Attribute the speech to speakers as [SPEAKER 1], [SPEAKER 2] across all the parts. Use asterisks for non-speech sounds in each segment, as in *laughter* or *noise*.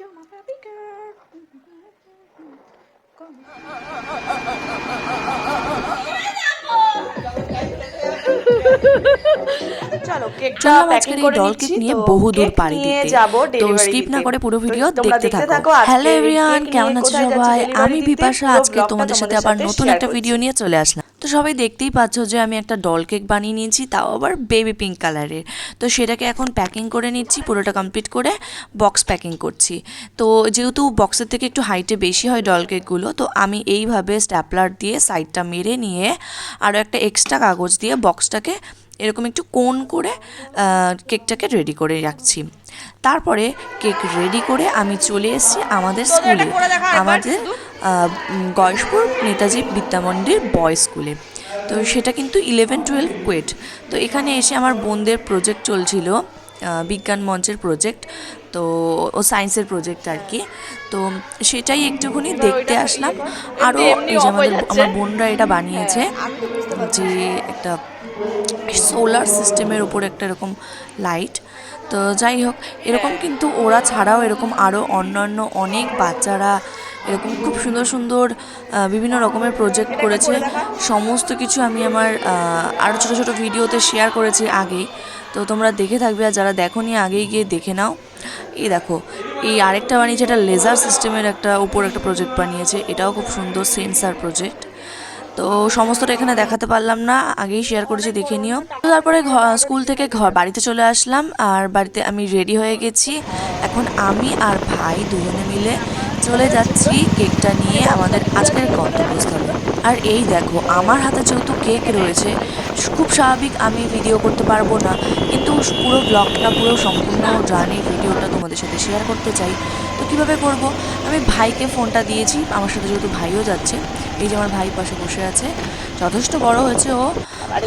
[SPEAKER 1] you're my baby girl. *laughs* চলো কেকটা packing
[SPEAKER 2] আজকের এই
[SPEAKER 1] করে
[SPEAKER 2] ডল কেক নিয়ে বহু দূর পাড়ি দিতে।
[SPEAKER 1] যাব
[SPEAKER 2] তো স্কিপ না করে পুরো ভিডিও দেখতে থাকো। হ্যালো এভরিওয়ান কেমন আছো সবাই? আমি? বিপাশা আজকে তোমাদের সাথে আবার নতুন একটা ভিডিও নিয়ে চলে আসলাম। তো সবাই দেখতেই পাচ্ছ যে আমি একটা ডল কেক বানিয়ে নিয়েছি, তাও আবার বেবি পিঙ্ক কালারের তো সেটাকে এখন প্যাকিং করে নিচ্ছি, পুরোটা কমপ্লিট করে বক্স প্যাকিং করছি। তো যেহেতু বক্সের থেকে একটু হাইটে বেশি হয় ডল কেকগুলো তো আমি এইভাবে স্ট্যাপলার দিয়ে সাইডটা মেরে নিয়ে আরও একটা এক্সট্রা কাগজ দিয়ে বক্সটাকে এরকম একটু কোন করে কেকটাকে রেডি করে রাখছি। তারপরে কেক রেডি করে আমি চলে এসেছি আমাদের স্কুলে। আমাদের গয়েশপুর নেতাজি বিদ্যামন্দির বয় স্কুলে। তো সেটা কিন্তু ইলেভেন টুয়েলভ কোয়েট তো এখানে এসে আমার বোনদের প্রজেক্ট চলছিল বিজ্ঞান মঞ্চের প্রজেক্ট তো ও সায়েন্সের প্রজেক্ট আর কি। তো সেটাই একটুখানি দেখতে আসলাম। আরও এই যে আমাদের আমার বোনরা এটা বানিয়েছে। যে একটা সোলার সিস্টেমের উপর একটা এরকম লাইট তো যাই হোক, এরকম কিন্তু ওরা ছাড়াও এরকম আরও অন্যান্য অনেক বাচ্চারা এরকম খুব সুন্দর সুন্দর বিভিন্ন রকমের প্রজেক্ট করেছে। সমস্ত কিছু আমি আমার আরও ছোটো ছোটো ভিডিওতে শেয়ার করেছি আগেই। তো তোমরা দেখে থাকবে আর যারা দেখো নি আগেই গিয়ে দেখে নাও। এই দেখো, এই আরেকটা বানিয়েছে, এটা লেজার সিস্টেমের একটা উপর একটা প্রজেক্ট বানিয়েছে। এটাও খুব সুন্দর সেন্সার প্রজেক্ট তো সমস্তটা এখানে দেখাতে পারলাম না, আগেই শেয়ার করেছি, দেখে নিও। তারপরে স্কুল থেকে ঘর বাড়িতে চলে আসলাম, আর বাড়িতে আমি রেডি হয়ে গেছি। এখন আমি আর ভাই দুজনে মিলে চলে যাচ্ছি কেকটা নিয়ে আমাদের আজকের গন্তব্যস্থলে। আর এই দেখো, আমার হাতে যেহেতু কেক রয়েছে, খুব স্বাভাবিক আমি ভিডিও করতে পারব না। কিন্তু পুরো ব্লগটা পুরো সম্পূর্ণ জার্নি ভিডিওটা তোমাদের সাথে শেয়ার করতে চাই। তো কীভাবে করব? আমি ভাইকে ফোনটা দিয়েছি, আমার সাথে যেহেতু ভাইও যাচ্ছে, এই যে আমার ভাই পাশে বসে আছে, যথেষ্ট বড় হয়েছে ও।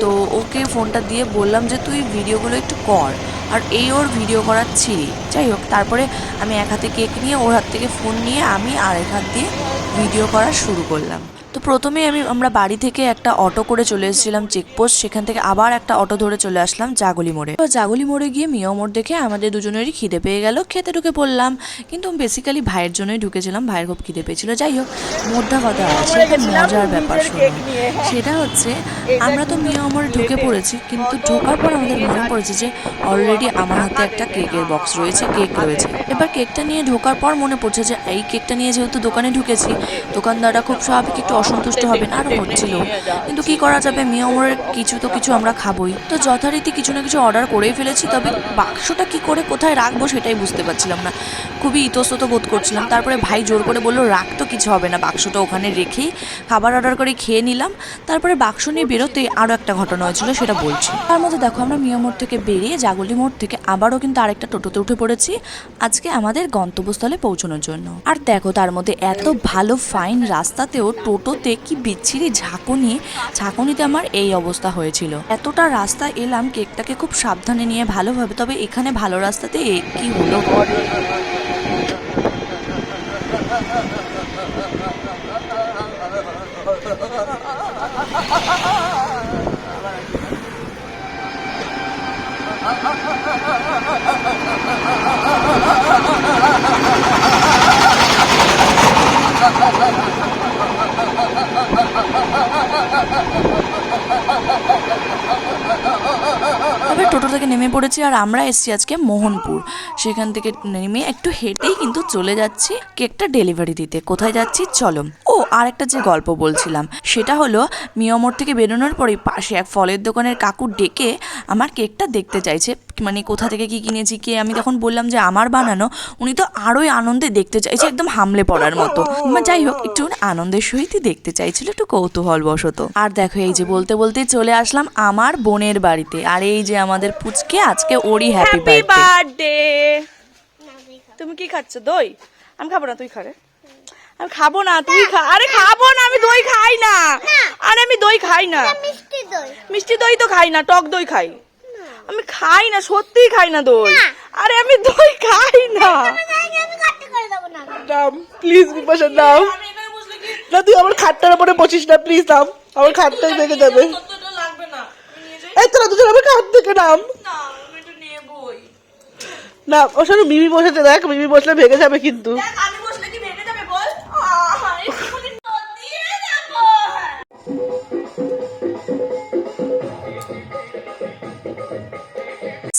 [SPEAKER 2] তো ওকে ফোনটা দিয়ে বললাম যে, তুই ভিডিওগুলো একটু কর। আর এই ওর ভিডিও করার ছিঁড়ি। যাই হোক, তারপরে আমি এক হাতে কেক নিয়ে ওর হাত থেকে ফোন নিয়ে আমি আর এক হাত দিয়ে ভিডিও করা শুরু করলাম। তো প্রথমে আমি আমরা বাড়ি থেকে একটা অটো করে চলে এসেছিলাম চেকপোস্ট সেখান থেকে আবার একটা অটো ধরে চলে আসলাম জাগলি মোড়ে। তো জাগলি মোড়ে গিয়ে মিয়া মোড় দেখে আমাদের দুজনেরই খিদে পেয়ে গেল খেতে ঢুকে পড়লাম। কিন্তু বেসিক্যালি ভাইয়ের জন্যই ঢুকেছিলাম ভাইয়ের খুব খিদে পেয়েছিল। যাই হোক মোদ্দা কথা আছে মজার ব্যাপার শোনো। সেটা হচ্ছে আমরা তো মিয়া মোড়ে ঢুকে পড়েছি কিন্তু ঢোকার পর আমাদের মনে পড়েছে যে অলরেডি আমার হাতে একটা কেকের বক্স রয়েছে কেক রয়েছে। এবার কেকটা নিয়ে ঢোকার পর মনে পড়ছে যে এই কেকটা নিয়ে যেহেতু দোকানে ঢুকেছি দোকানদাররা খুব স্বাভাবিক একটু অসন্তুষ্ট হবেন আরও হচ্ছিল। কিন্তু কি করা যাবে? মিয়ামরের কিছু তো কিছু আমরা খাবোই। তো যথারীতি কিছু না কিছু অর্ডার করেই ফেলেছি, তবে বাক্সটা কি করে কোথায় রাখব সেটাই বুঝতে পারছিলাম না। খুবই ইতস্তত বোধ করছিলাম। তারপরে ভাই জোর করে বলল, রাখ তো, কিছু হবে না। বাক্সটা ওখানে রেখেই খাবার অর্ডার করে খেয়ে নিলাম। তারপরে বাক্স নিয়ে বেরোতে আরও একটা ঘটনা হয়েছিল, সেটা বলছি। তার মধ্যে দেখো, আমরা মিয়া মোড় থেকে বেরিয়ে জাগলি মোড় থেকে আবারও কিন্তু আরেকটা টোটোতে উঠে পড়েছি, আজকে আমাদের গন্তব্যস্থলে পৌঁছানোর জন্য। আর দেখো, তার মধ্যে এত ভালো ফাইন রাস্তাতেও টোটোতে কি বিচ্ছিরি ঝাঁকুনি, ঝাঁকুনিতে আমার এই অবস্থা হয়েছিল। এতটা রাস্তা এলাম, কেকটাকে খুব সাবধানে নিয়ে ভালোভাবে, তবে এখানে ভালো রাস্তাতে কি হলো? টোটো থেকে নেমে পড়েছি আর আমরা এসেছি আজকে মোহনপুর। সেখান থেকে নেমে একটু হেঁটেই কিন্তু চলে যাচ্ছি কেকটা ডেলিভারি দিতে। কোথায় যাচ্ছি? চলো। ও আর একটা যে গল্প বলছিলাম, সেটা হলো মিয়মোড় থেকে বেরোনোর পরেই পাশে এক ফলের দোকানের কাকু ডেকে আমার কেকটা দেখতে চাইছে। মানে কোথা থেকে কি কিনেছি, কে আমি তখন বললাম যে আমার বানানো, উনি তো আরোই আনন্দে দেখতে চাইছে, একদম হামলে পড়ার মতো। যাই হোক, একটু আনন্দের সহিতই দেখতে চাইছিল, একটু কৌতূহল বশত আর দেখো, এই যে বলতে বলতে চলে আসলাম আমার বোনের বাড়িতে। আর এই যে আমাদের পুচকে আজকে ওরই হ্যাপি বার্থডে
[SPEAKER 1] তুমি কি খাচ্ছ? দই? আমি খাব না তুই খা রে। আমি খাব না তুই খা। আরে খাব না আমি দই খাই না। আরে আমি দই খাই না।
[SPEAKER 3] মিষ্টি দই।
[SPEAKER 1] মিষ্টি দই তো খাই না টক দই খাই। আমি খাই না সত্যিই খাই না দই। আরে আমি দই খাই না। দাম প্লিজ বিপাশা দাও। না তুই আমার খাটটার উপরে বসিস না প্লিজ দাম আমার খাটটাই দেখে যাবে। এই তোরা দুজন থেকে নাম
[SPEAKER 4] না ও শুধু মিমি বসেছে দেখ মিমি বসলে ভেঙে যাবে কিন্তু।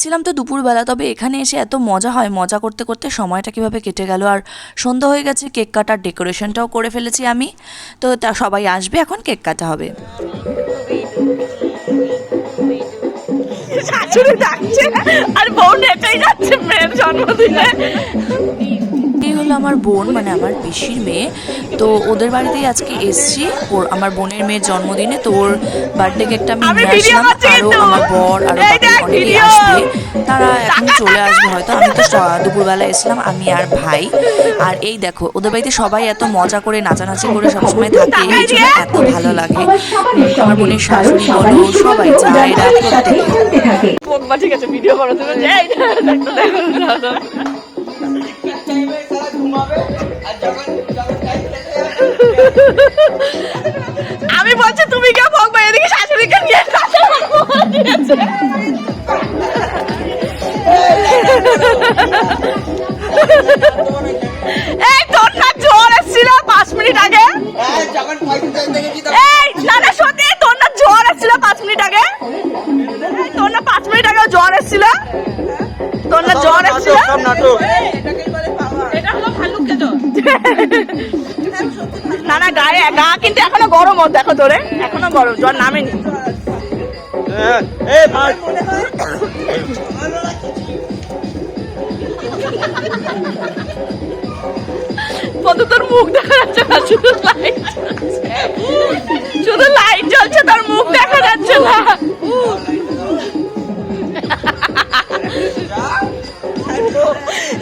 [SPEAKER 2] ছিলাম তো দুপুরবেলা তবে এখানে এসে এত মজা হয় মজা করতে করতে সময়টা কীভাবে কেটে গেল আর সন্ধ্যা হয়ে গেছে কেক কাটার ডেকোরেশনটাও করে ফেলেছি আমি। তো তা সবাই আসবে এখন কেক কাটা হবে।
[SPEAKER 1] শাশুড়ি ডাকছে আর বউ নেটাই যাচ্ছে মেয়ের জন্মদিনে।
[SPEAKER 2] হলো আমার বোন মানে আমার পিসির মেয়ে তো ওদের বাড়িতেই আজকে এসছি ওর আমার বোনের মেয়ের জন্মদিনে তো ওর বার্থডে কেকটা আমি নিয়ে আসলাম আরও আমার বর আরও অনেকেই আসবে তারা এখন চলে আসবে হয়তো আমি তো দুপুরবেলা এসলাম আমি আর ভাই আর এই দেখো ওদের বাড়িতে সবাই এত মজা করে নাচানাচি করে সবসময় থাকে এই জন্য এত ভালো লাগে আমার বোনের শাশুড়ি বলো সবাই যায় প্রত্যেকে
[SPEAKER 1] বকবা ঠিক আছে ভিডিও করো তুমি যে আমি বলছি তুমি কে বকবা এদিকে শাশুড়িকে নিয়ে এই তোর না জ্বর এসেছিল পাঁচ মিনিট আগে। এই না না সত্যি তোর না জ্বর এসেছিল পাঁচ মিনিট আগে। এই, তোর না পাঁচ মিনিট আগে জ্বর এসেছিল। তোর না জ্বর এসেছিল? এটা হলো জ্বর না না গায়ে গা কিন্তু এখনও গরম দেখো তোরে এখনও গরম জ্বর নামেনি। কত তোর মুখ দেখা যাচ্ছে না শুধু লাইট শুধু লাইট জ্বলছে তোর মুখ দেখা যাচ্ছে না।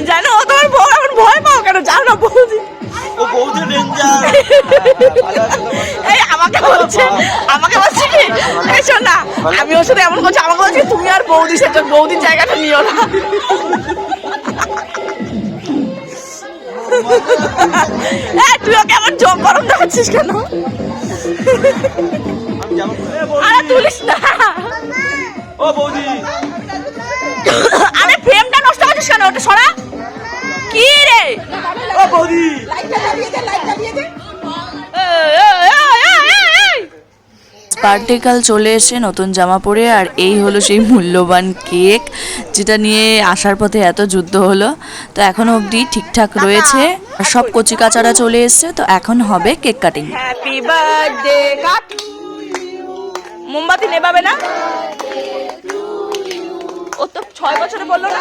[SPEAKER 1] জানো ও তোমার বউ এখন ভয় পাও কেন? জানো বৌদি।
[SPEAKER 4] ও বৌদি ডেঞ্জার
[SPEAKER 1] এই আমাকে বলছে আমাকে বলছে কি? এই শোন না আমি ওর সাথে এমন করছি আমাকে বলছে তুমি আর বৌদি সেটা বৌদির জায়গাটা নিও না। তুই ওকে এমন চোখ গরম দেখাচ্ছিস কেন? আরে তুলিস না।
[SPEAKER 4] ও বৌদি।
[SPEAKER 1] আরে ফ্রেমটা নষ্ট করছিস কেন? ওটা সরা। কি রে?
[SPEAKER 4] ও বৌদি।
[SPEAKER 1] এই, এই, এই, এই, এই, এই।
[SPEAKER 2] বার্থডে কাল চলে এসে নতুন জামা পরে আর এই হলো সেই মূল্যবান কেক যেটা নিয়ে আসার পথে এত যুদ্ধ হলো। তো এখনও অবধি ঠিকঠাক রয়েছে আর সব কচি কাচারা চলে এসছে তো এখন হবে cake cutting.
[SPEAKER 1] Happy birthday cut. মোমবাতি নেবাবে না? ও তো ছয় বছরে বলল না?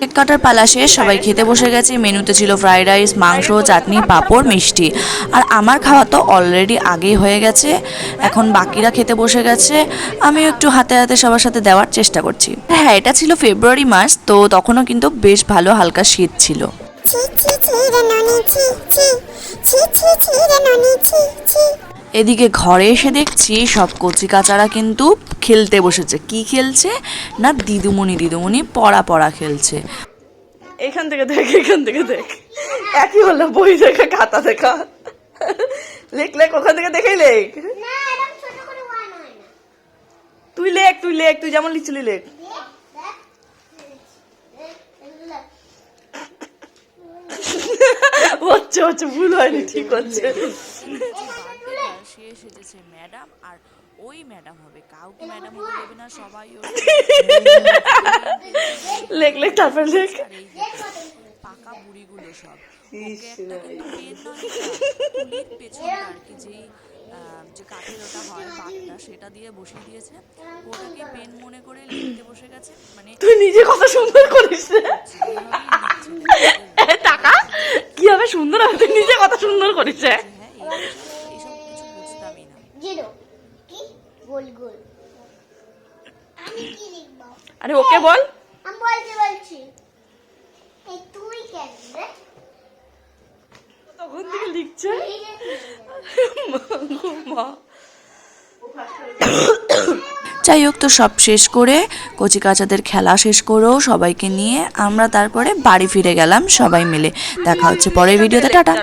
[SPEAKER 2] কেক কাটার পালা শেষ, সবাই খেতে বসে গেছে। মেনুতে ছিল ফ্রাইড রাইস, মাংস, চাটনি, পাঁপড়, মিষ্টি। আর আমার খাওয়া তো অলরেডি আগেই হয়ে গেছে। এখন বাকিরা খেতে বসে গেছে। আমিও একটু হাতে হাতে সবার সাথে দেওয়ার চেষ্টা করছি। হ্যাঁ এটা ছিল ফেব্রুয়ারি মাস, তো তখনও কিন্তু বেশ ভালো হালকা শীত ছিল।
[SPEAKER 3] ছি ছি ছি, রে ননি, ছি ছি। ছি ছি ছি, রে ননি, ছি ছি।
[SPEAKER 2] এদিকে ঘরে এসে দেখছি সব কচি কাচারা কিন্তু খেলতে বসেছে। কি খেলছে? না দিদুমণি দিদুমণি পড়া পড়া খেলছে।
[SPEAKER 1] এখান থেকে দেখ এখান থেকে দেখ। একই হলো বই দেখা খাতা দেখা। লেখ লেখ ওখান থেকে দেখেই লেখ।
[SPEAKER 3] না এরকম ছোট করে ওয়ান হয় না।
[SPEAKER 1] তুই লেখ তুই লেখ তুই যেমন লিখছিলি লেখ। হচ্ছে হচ্ছে ভুল হয়নি ঠিক হচ্ছে।
[SPEAKER 2] সে সেজেছে ম্যাডাম আর ওই ম্যাডাম হবে কাউকে ম্যাডাম হতে দেবে না সবাই *laughs*
[SPEAKER 1] লেখ লেখ তারপর লেখ।
[SPEAKER 2] পাকা বুড়িগুলো সব ওকে একটা কিন্তু পেন তুলির পেছনে আর কি যেই যে কাঠের ওটা হয় পাকটা সেটা দিয়ে বসিয়ে দিয়েছে। ওটাকে পেন মনে করে লিখতে বসে গেছে মানে
[SPEAKER 1] তুই নিজে কত সুন্দর করিস *laughs* টাকা? কি হবে সুন্দর হবে? তুই নিজে কথা সুন্দর করিস রে
[SPEAKER 2] হ্যাঁ এই- এইসব কিছু বুঝতামই না
[SPEAKER 3] জিরো কি গোল গোল আমি কি লিখব
[SPEAKER 1] আরে ওকে বল।
[SPEAKER 3] আমি বলছি বলছি। এই তুই কেন রে?
[SPEAKER 1] কোন দিকে লিখছে। মা
[SPEAKER 2] যাই হোক তো সব শেষ করে কচি কাচাদের খেলা শেষ করেও সবাইকে নিয়ে। আমরা তারপরে বাড়ি ফিরে গেলাম সবাই মিলে। দেখা হচ্ছে পরের ভিডিওতে টাটা।